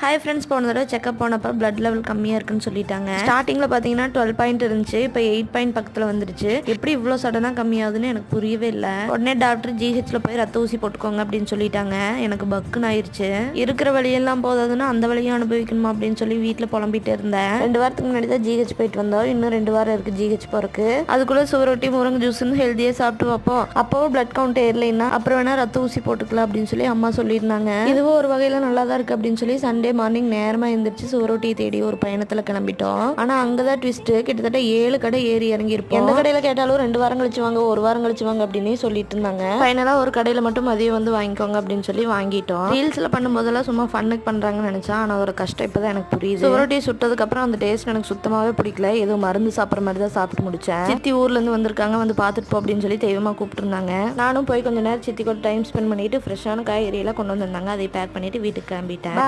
Hi friends போன தடவை checkup போனப்போ பிளட் லெவல் கம்மியாக இருக்குன்னு சொல்லிட்டாங்க. ஸ்டார்டிங்கில் பார்த்தீங்கன்னா டுவெல் பாயிண்ட் இருந்துச்சு இப்போ எயிட் பாயிண்ட் பக்கத்தில் வந்துருச்சு எப்படி இவ்வளோ சடனாக கம்மியாகுதுன்னு எனக்கு புரியவே இல்லை. உடனே டாக்டர் ஜிஹெச்சில் போய் ரத்த ஊசி போட்டுக்கோங்க அப்படின்னு சொல்லிட்டாங்க. எனக்கு பக்குன்னு ஆயிடுச்சு இருக்கிற வழியெல்லாம் போதாதுன்னா அந்த வழியும் அனுபவிக்கணுமா அப்படின்னு சொல்லி வீட்டில் புலம்பிட்டு இருந்தேன். ரெண்டு வாரத்துக்கு முன்னாடி தான் ஜிஹெச் போயிட்டு வந்தோம். இன்னும் ரெண்டு வாரம் இருக்குது ஜிஹெச் போகிறதுக்கு அதுக்குள்ளே சுவரொட்டி முருங்கை ஜூஸ்னு ஹெல்த்தியாக சாப்பிட்டு வைப்போம். அப்போவும் பிளட் கவுண்ட் ஏறலைன்னா அப்புறம் வேணால் ரத்த ஊசி போட்டுக்கலாம் அப்படின்னு சொல்லி அம்மா சொல்லியிருந்தாங்க. இதுவும் ஒரு வகையில் நல்லா தான் இருக்குது அப்படின்னு சொல்லி சண்டே மார்னிங் நேரமாக எழுந்திரிச்சு சுவரொட்டியை தேடி ஒரு பயணத்தில் கிளம்பிட்டோம். ஆனால் அங்கே தான் ட்விஸ்ட்டு கிட்டத்தட்ட ஏழு கடை ஏறி இறங்கி இருப்போம் எந்த கடையில் கேட்டாலும் ரெண்டு வாரம் கழிச்சு வாங்க ஒரு வாரம் கழிச்சு வாங்க அப்படின்னு சொல்லிட்டு இருந்தாங்க. ஃபைனலாக ஒரு கடையில் மட்டும் மதியம் வந்து வாங்கிக்கோங்க அப்படின்னு சொல்லி வாங்கிட்டோம். ரீல்ஸில் பண்ணும்போதெல்லாம் சும்மா ஃபன்னுக்கு பண்ணுறாங்கன்னு நினச்சா ஆனால் ஒரு கஷ்டம் இப்போ தான் எனக்கு புரியுது. சுவரொட்டி சுட்டதுக்கப்புறம் அந்த டேஸ்ட் எனக்கு சுத்தமாகவே பிடிக்கல. ஏதோ மருந்து சாப்பிட்ற மாதிரி தான் சாப்பிட்டு முடிச்சேன். சித்தி ஊர்லேருந்து வந்திருக்காங்க வந்து பார்த்துட்டு போ அப்படின்னு சொல்லி தெய்வமாக கூப்பிட்டுருந்தாங்க நானும் போய் கொஞ்ச நேரம் சித்தி கூட டைம் ஸ்பெண்ட் பண்ணிட்டு ஃப்ரெஷ்ஷான காய்கறியெல்லாம் கொண்டு வந்திருந்தாங்க அதை பேக் பண்ணிட்டு வீட்டுக்கு கிளம்பிட்டேன்.